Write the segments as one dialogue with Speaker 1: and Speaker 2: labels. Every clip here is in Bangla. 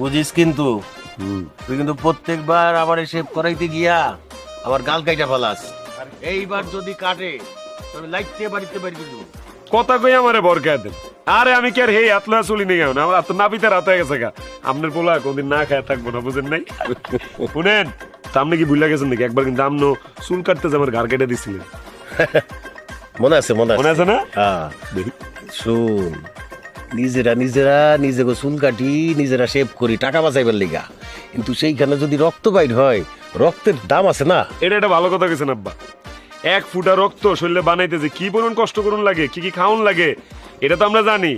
Speaker 1: বুঝিস কিন্তু। তুই কিন্তু প্রত্যেকবার আবার শেভ করাইতে গিয়া আমার গাল কাইটা ফেলাস। আর। এইবার যদি কাটে তবে লাইটতে বাড়িতে বাড়ি কিন্তু
Speaker 2: কথা কই আমারে বরকা দেন? আরে আমি কি আর হে আতলা চলি নেই না? আমার তো নাপিতে রাত হয়ে গেছে গা। আপনার পোলা কোনদিন না খায় থাকব না বুঝেন নাই? শুনেন তা আপনি কি ভুলে গেছেন নাকি? একবার কিন্তু আমনো চুল কাটতে যে আমার ঘর কেটে দিছিলেন।
Speaker 1: মনে আছে মনে
Speaker 2: মনে
Speaker 1: আছে
Speaker 2: আছে না?
Speaker 1: হ্যাঁ। শুন নিজেরা নিজেরা নিজেকে চুল কাটি নিজেরা শেভ করি টাকা বাঁচাইবার লিগা। কিন্তু সেইখানে যদি রক্ত বাইর হয় রক্তের দাম আছে না?
Speaker 2: এটা একটা ভালো কথা গেছেন আব্বা। এক ফুটা রক্ত শরীরে বানাইতে যে কি পরিমাণ কষ্ট করুন লাগে কি কি খাওয়ান লাগে এটা তো আমরা জানি।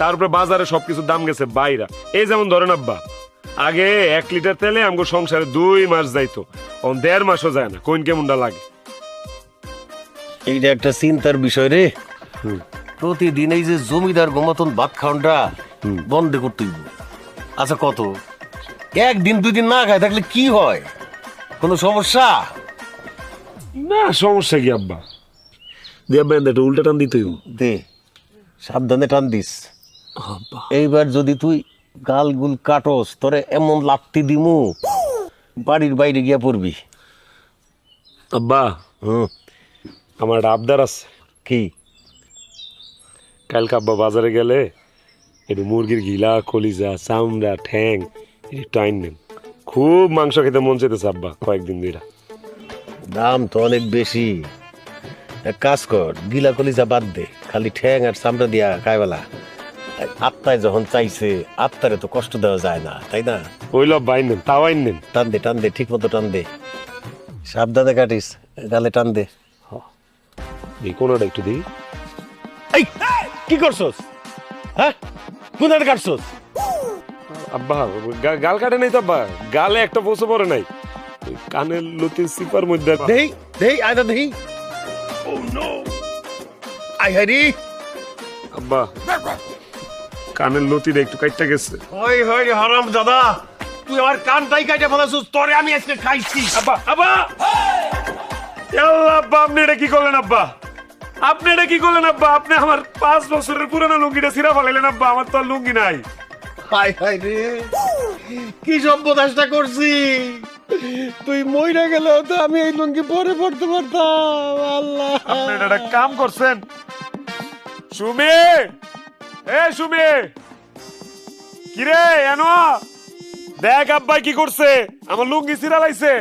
Speaker 2: তারপরে বাজারে সবকিছুর দাম গেছে বাইরা। এই যেমন ধরেন আব্বা আগে এক লিটার তেলে আমগো সংসারে দুই মাস যাইতো অন দেড় মাসও যায় না কোন কেমনটা লাগে?
Speaker 1: এইটা একটা চিন্তার বিষয় রে।
Speaker 2: হুম।
Speaker 1: প্রতিদিন এই যে জমিদার গমতন ভাত খাওয়ানটা বন্ধ করতে আচ্ছা কত? একদিন দুই দিন না খায় থাকলে কি হয়? কোনো সমস্যা?
Speaker 2: না সমস্যা কি আব্বা? দিয়ে আব্বা একটা উল্টা টান দিতে
Speaker 1: দে সাবধানে টান দিস। এইবার যদি তুই গাল গুল কাটস তোরে এমন লাত্তি দিমু বাড়ির বাইরে গিয়া পড়বি।
Speaker 2: আব্বা
Speaker 1: হুম।
Speaker 2: আমার একটা আবদার আছে।
Speaker 1: কি?
Speaker 2: কালকে আব্বা বাজারে গেলে একটু মুরগির গিলা কলিজা চামড়া ঠ্যাং একটু আইন নেন। খুব মাংস খেতে মন চাইতেছে আব্বা কয়েকদিন ধরে
Speaker 1: দাম তো অনেক বেশি। এক কাজ কর গিলা কলিজা বাদ দে খালি ঠ্যাং আর চামড়া দিয়া খাইবেলা আত্মায় যখন চাইছে আত্মারে তো কষ্ট দেওয়া যায় না তাই না?
Speaker 2: ওইল আব্বা আইন নেন তাও আইন নেন।
Speaker 1: টান দে টান দে ঠিক মতো টান দে। সাবধানে কাটিস গালে টান দে।
Speaker 2: এই কোনটা একটু দিই।
Speaker 1: এই! কি করছস? হ্যাঁ? কোথায় কাটছস?
Speaker 2: আব্বা গাল কাটে নাই তো আব্বা। গালে একটা বসে পড়ে নাই। কানের লতির সিপার মধ্যে
Speaker 1: দেই দেই আয়দা দেই। ও নো আই হারি।
Speaker 2: আব্বা কানের লতিটা একটু কাটটা গেছে।
Speaker 1: ওই হই হারাম দাদা। তুই আমার কানটাই কাটে ফেলাছিস তোরে আমি আজকে খাইছি।
Speaker 2: আব্বা আব্বা! আল্লাহ আব্বা আপনি এটা কি করলেন আব্বা? আপনি এটা কি করলেন আব্বা? আপনি আমার পাঁচ বছরের পুরানো লুঙ্গিটা ছিঁড়া ফেলাইলেন আব্বা আমার তো আর লুঙ্গি নাই।
Speaker 1: হাই হাই রে কি সভ্যতাসটা করছি? তুই মইরা গেলেও তো আমি এই লুঙ্গি পরে পড়তে পারতাম আল্লাহ।
Speaker 2: আপনি এটা একটা কাম করছেন। সুমি! এ সুমি! কিরে এনো দেখ আব্বাই কি করছে আমার লুঙ্গি ছিঁড়া লাইছে।